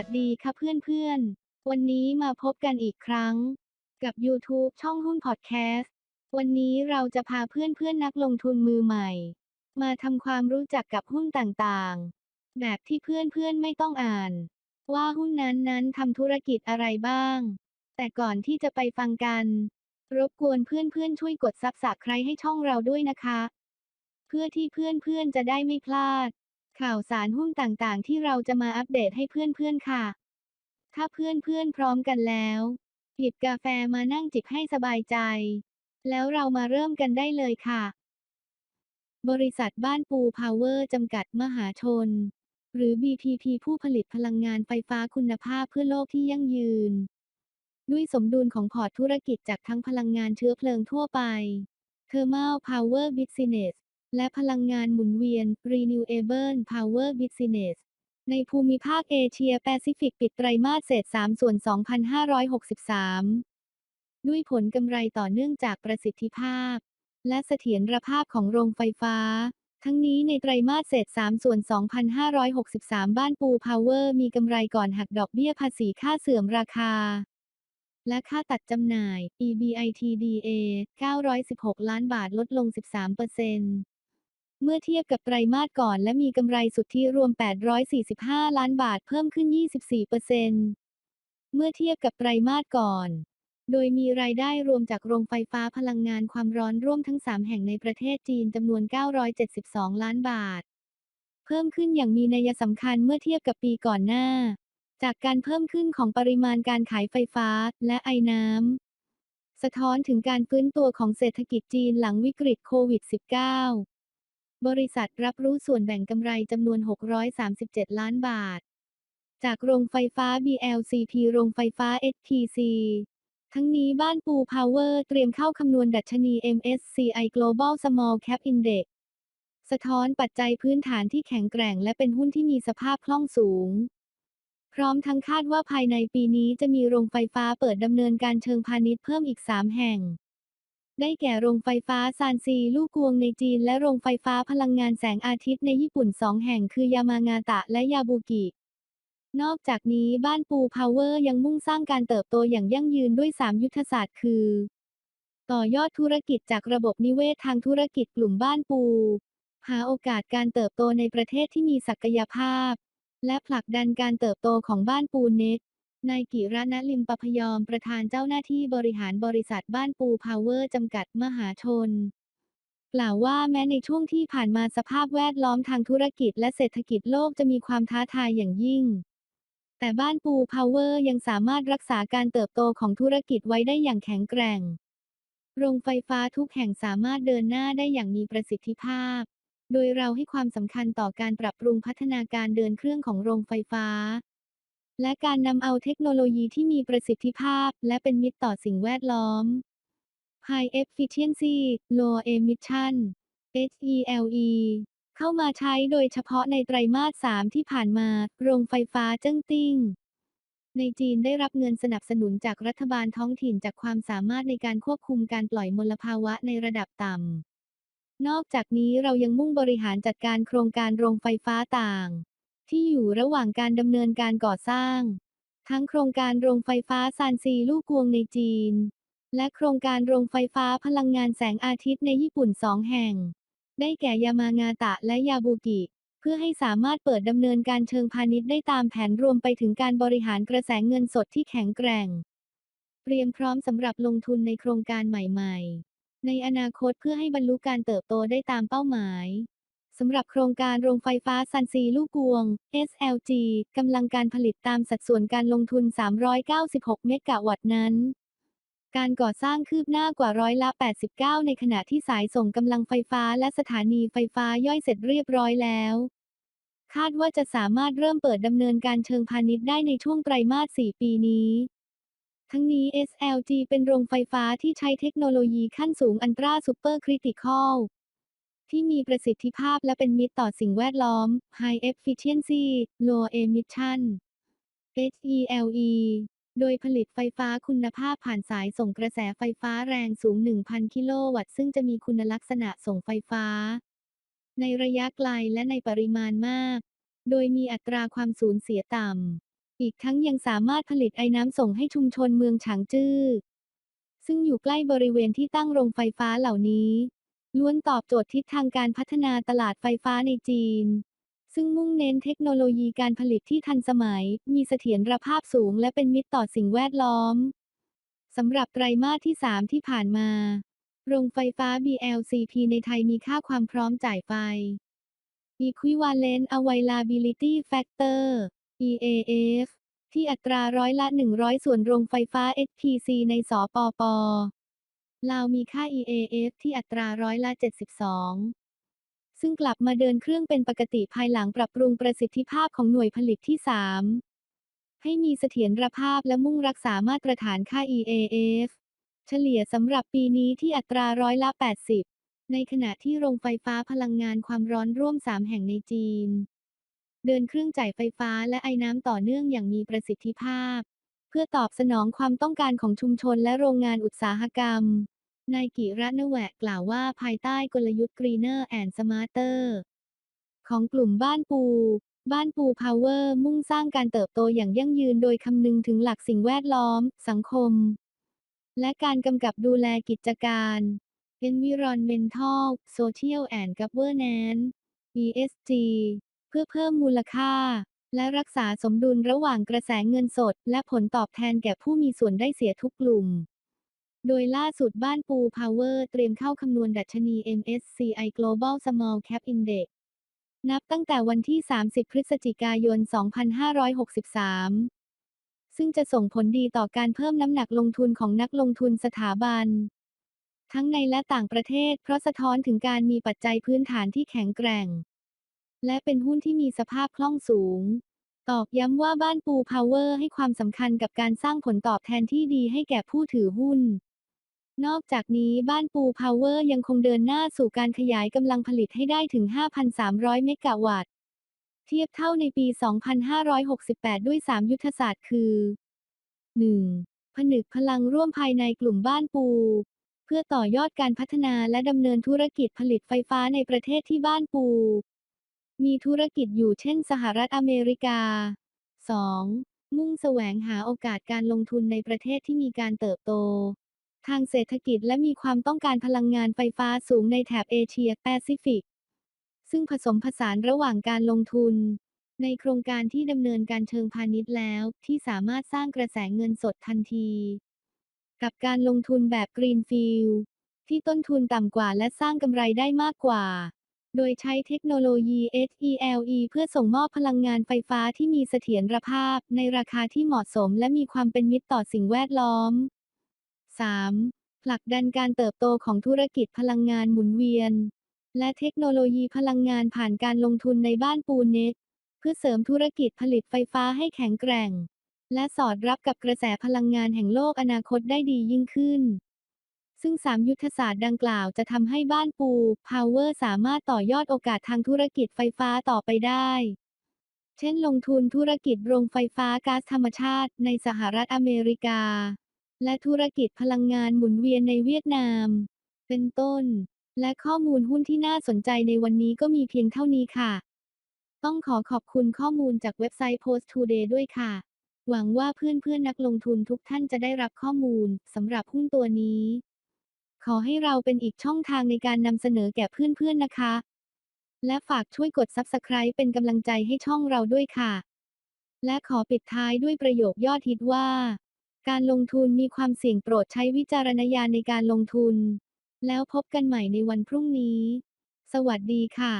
สวัสดีค่ะเพื่อนๆ วันนี้มาพบกันอีกครั้ง กับ YouTube ช่องหุ้นพอดแคสต์ วันนี้เราจะพาเพื่อนๆนักลงทุนมือใหม่ มาทำความรู้จักกับหุ้นต่างๆ แบบที่เพื่อนๆไม่ต้องอ่าน ว่าหุ้นนั้นๆทำธุรกิจอะไรบ้าง แต่ก่อนที่จะไปฟังกัน รบกวนเพื่อนๆช่วยกดซับสไครต์ให้ช่องเราด้วยนะคะ เพื่อที่เพื่อนๆจะได้ไม่พลาด ข่าวสารหุ้นต่างๆ ที่เราจะมาอัปเดตให้เพื่อนๆค่ะ ถ้าเพื่อนๆพร้อมกันแล้ว หยิบกาแฟมานั่งจิบให้สบายใจ แล้วเรามาเริ่มกันได้เลยค่ะ บริษัทบ้านปูพาวเวอร์จำกัดมหาชน หรือ BPP ผู้ผลิตพลังงานไฟฟ้าคุณภาพเพื่อโลกที่ยั่งยืน ด้วยสมดุลของพอร์ตธุรกิจจากทั้งพลังงานเชื้อเพลิงทั่วไป Thermal Power Business และพลังงานหมุนเวียน Renewable Power Business ในภูมิภาคเอเชียแปซิฟิกปิดไตรมาสเศษ3ส่วน 2,563 ด้วยผลกำไรต่อเนื่องจากประสิทธิภาพ และเสถียรภาพของโรงไฟฟ้า ทั้งนี้ในไตรมาสเศษ3ส่วน 2,563 บ้านปูพาวเวอร์มีกำไรก่อนหักดอกเบี้ยภาษีค่าเสื่อมราคา และค่าตัดจำหน่าย EBITDA 916 ล้านบาทลดลง 13%เปอร์เซ็นต์ เมื่อเทียบกับไตรมาสก่อนและมีกำไรสุทธิรวม 845 ล้านบาทเพิ่มขึ้น 24%เมื่อเทียบกับไตรมาสก่อน โดยมีรายได้รวมจากโรงไฟฟ้าพลังงานความร้อนร่วมทั้ง 3 แห่งในประเทศจีนจำนวน 972 ล้านบาท เพิ่มขึ้นอย่างมีนัยสำคัญเมื่อเทียบกับปีก่อนหน้า จากการเพิ่มขึ้นของปริมาณการขายไฟฟ้าและไอน้ำสะท้อนถึงการฟื้นตัวของเศรษฐกิจจีนหลังวิกฤตโควิด -19 บริษัทรับรู้ส่วนแบ่งกำไรจำนวน 637 ล้านบาท จากโรงไฟฟ้า BLCP โรงไฟฟ้า SPC ทั้งนี้บ้านปูพาวเวอร์เตรียมเข้าคำนวณดัชนี MSCI Global Small Cap Index สะท้อนปัจจัยพื้นฐานที่แข็งแกร่งและเป็นหุ้นที่มีสภาพคล่องสูง พร้อมทั้งคาดว่าภายในปีนี้จะมีโรงไฟฟ้าเปิดดำเนินการเชิงพาณิชย์เพิ่มอีก 3 แห่ง ได้แก่โรงไฟฟ้าซานซีลูกกวงในจีน และโรงไฟฟ้าพลังงานแสงอาทิตย์ในญี่ปุ่น2แห่งคือยามางาตะและยาบุกิ นอกจากนี้บ้านปูพาวเวอร์ยังมุ่งสร้างการเติบโตอย่างยั่งยืนด้วย 3 ยุทธศาสตร์คือ ต่อยอดธุรกิจจากระบบนิเวศทางธุรกิจกลุ่มบ้านปู หาโอกาสการเติบโตในประเทศที่มีศักยภาพ และผลักดันการเติบโตของบ้านปูเน็ต นายกิรณลิมปพยอมประธานเจ้าหน้าที่บริหารบริษัทบ้านปูพาวเวอร์จำกัดมหาชน กล่าวว่าแม้ในช่วงที่ผ่านมาสภาพแวดล้อมทางธุรกิจและเศรษฐกิจโลกจะมีความท้าทายอย่างยิ่ง แต่บ้านปูพาวเวอร์ยังสามารถรักษาการเติบโตของธุรกิจไว้ได้อย่างแข็งแกร่ง โรงไฟฟ้าทุกแห่งสามารถเดินหน้าได้อย่างมีประสิทธิภาพ โดยเราให้ความสำคัญต่อการปรับปรุงพัฒนาการเดินเครื่องของโรงไฟฟ้า และการนำเอาเทคโนโลยีที่มีประสิทธิภาพ และเป็นมิตรต่อสิ่งแวดล้อม High Efficiency Low Emission HELE เข้ามาใช้โดยเฉพาะในไตรมาส 3 ที่ผ่านมา โรงไฟฟ้าเจิ้งติ้ง ในจีนได้รับเงินสนับสนุนจากรัฐบาลท้องถิ่นจากความสามารถในการควบคุมการปล่อยมลภาวะในระดับต่ำ นอกจากนี้เรายังมุ่งบริหารจัดการโครงการโรงไฟฟ้าต่าง ที่อยู่ระหว่างการดำเนินการก่อสร้าง ทั้งโครงการโรงไฟฟ้าซานซีลูกกวงในจีน และโครงการโรงไฟฟ้าพลังงานแสงอาทิตย์ในญี่ปุ่นสองแห่ง ได้แก่ยามางาตะและยาบุกิ เพื่อให้สามารถเปิดดำเนินการเชิงพาณิชย์ได้ตามแผนรวมไปถึงการบริหารกระแสเงินสดที่แข็งแกร่ง เตรียมพร้อมสำหรับลงทุนในโครงการใหม่ ๆ ในอนาคตเพื่อให้บรรลุการเติบโตได้ตามเป้าหมาย สำหรับโครงการโรงไฟฟ้าซันซีลูกกวง SLG กำลังการผลิตตามสัดส่วนการลงทุน 396 เมกะวัตต์นั้น การก่อสร้างคืบหน้ากว่าร้อยละ 89 ในขณะที่สายส่งกำลังไฟฟ้าและสถานีไฟฟ้าย่อยเสร็จเรียบร้อยแล้ว คาดว่าจะสามารถเริ่มเปิดดำเนินการเชิงพาณิชย์ได้ในช่วงไตรมาส 4 ปีนี้ทั้งนี้ SLG เป็นโรงไฟฟ้าที่ใช้เทคโนโลยีขั้นสูงอันตราซูเปอร์คริติคอล ที่มีประสิทธิภาพและเป็นมิตรต่อสิ่งแวดล้อม High Efficiency Low Emission HELE โดยผลิตไฟฟ้าคุณภาพผ่านสายส่งกระแสไฟฟ้าแรงสูง 1,000 กิโลวัตต์ซึ่งจะมีคุณลักษณะส่งไฟฟ้า ในระยะไกลและในปริมาณมาก โดยมีอัตราความสูญเสียต่ำ อีกทั้งยังสามารถผลิตไอ้น้ำส่งให้ชุมชนเมืองฉางจื้อ ซึ่งอยู่ใกล้บริเวณที่ตั้งโรงไฟฟ้าเหล่านี้ ล้วนตอบโจทย์ทิศทางการพัฒนาตลาดไฟฟ้าในจีน ซึ่งมุ่งเน้นเทคโนโลยีการผลิตที่ทันสมัย มีเสถียรภาพสูงและเป็นมิตรต่อสิ่งแวดล้อม สำหรับไตรมาสที่ 3 ที่ผ่านมา โรงไฟฟ้า BLCP ในไทยมีค่าความพร้อมจ่ายไฟ Equivalent Availability Factor EAF ที่อัตราร้อยละ 100 ส่วนโรงไฟฟ้า SPC ในสปป ลาวมีค่า EAF ที่อัตราร้อยละ 72 ซึ่งกลับมาเดินเครื่องเป็นปกติภายหลังปรับปรุงประสิทธิภาพของหน่วยผลิตที่ 3 ให้มีเสถียรภาพและมุ่งรักษามาตรฐานค่า EAF เฉลี่ยสำหรับปีนี้ที่อัตราร้อยละ 80 ในขณะที่โรงไฟฟ้าพลังงานความร้อนร่วม 3 แห่งในจีน เดินเครื่องจ่ายไฟฟ้าและไอ้น้ำต่อเนื่องอย่างมีประสิทธิภาพเพื่อตอบสนองความต้องการของชุมชนและโรงงานอุตสาหกรรม นายกิระนแวะกล่าวว่าภายใต้กลยุทธ์ Greener and Smarter ของกลุ่มบ้านปู บ้านปูพาวเวอร์มุ่งสร้างการเติบโตอย่างยั่งยืนโดยคำนึงถึงหลักสิ่งแวดล้อม สังคม และการกำกับดูแลกิจการ Environmental Social and Governance ESG เพื่อเพิ่มมูลค่า และรักษาสมดุลระหว่างกระแสเงินสด และผลตอบแทนแก่ผู้มีส่วนได้เสียทุกกลุ่ม โดยล่าสุดบ้านปูพาวเวอร์เตรียมเข้าคำนวณดัชนี MSCI Global Small Cap Index นับตั้งแต่วันที่ 30 พฤศจิกายน 2563 ซึ่งจะส่งผลดีต่อการเพิ่มน้ำหนักลงทุนของนักลงทุนสถาบัน ทั้งในและต่างประเทศ เพราะสะท้อนถึงการมีปัจจัยพื้นฐานที่แข็งแกร่ง และเป็นหุ้นที่มีสภาพคล่องสูง ตอกย้ำว่าบ้านปูพาวเวอร์ให้ความสำคัญกับการสร้างผลตอบแทนที่ดีให้แก่ผู้ถือหุ้น นอกจากนี้บ้านปูพาวเวอร์ยังคงเดินหน้าสู่การขยายกำลังผลิตให้ได้ถึง 5,300 เมกะวัตต์ เทียบเท่าในปี 2568 ด้วย 3 ยุทธศาสตร์คือ 1. ผนึกพลังร่วมภายในกลุ่มบ้านปู เพื่อต่อยอดการพัฒนาและดำเนินธุรกิจผลิตไฟฟ้าในประเทศที่บ้านปู มีธุรกิจอยู่เช่นสหรัฐอเมริกา 2. มุ่งแสวงหาโอกาสการลงทุนในประเทศที่มีการเติบโต ทางเศรษฐกิจและมีความต้องการพลังงานไฟฟ้าสูงในแถบเอเชียแปซิฟิก ซึ่งผสมผสานระหว่างการลงทุน ในโครงการที่ดำเนินการเชิงพาณิชย์แล้ว ที่สามารถสร้างกระแสเงินสดทันที กับการลงทุนแบบ Greenfield ที่ต้นทุนต่ำกว่าและสร้างกำไรได้มากกว่า โดยใช้เทคโนโลยี SELE เพื่อส่งมอบพลังงานไฟฟ้าที่มีเสถียรภาพ ในราคาที่เหมาะสมและมีความเป็นมิตรต่อสิ่งแวดล้อม 3. ผลักดันการเติบโตของธุรกิจพลังงานหมุนเวียน และเทคโนโลยีพลังงานผ่านการลงทุนในบ้านปูเน็ตเพื่อเสริมธุรกิจผลิตไฟฟ้าให้แข็งแกร่ง และสอดรับกับกระแสพลังงานแห่งโลกอนาคตได้ดียิ่งขึ้น ซึ่ง 3 ยุทธศาสตร์ดังกล่าวจะทำให้บ้านปูพาวเวอร์สามารถต่อยอดโอกาสทางธุรกิจไฟฟ้าต่อไปได้ เช่นลงทุนธุรกิจโรงไฟฟ้าก๊าซธรรมชาติในสหรัฐอเมริกา และธุรกิจพลังงานหมุนเวียนในเวียดนาม เป็นต้น และข้อมูลหุ้นที่น่าสนใจในวันนี้ก็มีเพียงเท่านี้ค่ะ ต้องขอขอบคุณข้อมูลจากเว็บไซต์ Post Today ด้วยค่ะ หวังว่าเพื่อนๆนนักลงทุนทุกท่านจะได้รับข้อมูลสำหรับหุ้นตัวนี้ ขอให้เราเป็นอีกช่องทางในการนำเสนอแก่เพื่อนๆนะคะ และฝากช่วยกด Subscribe เป็นกำลังใจให้ช่องเราด้วยค่ะ และขอปิดท้ายด้วยประโยคยอดฮิตว่า การลงทุนมีความเสี่ยงโปรดใช้วิจารณญาณในการลงทุน แล้วพบกันใหม่ในวันพรุ่งนี้ สวัสดีค่ะ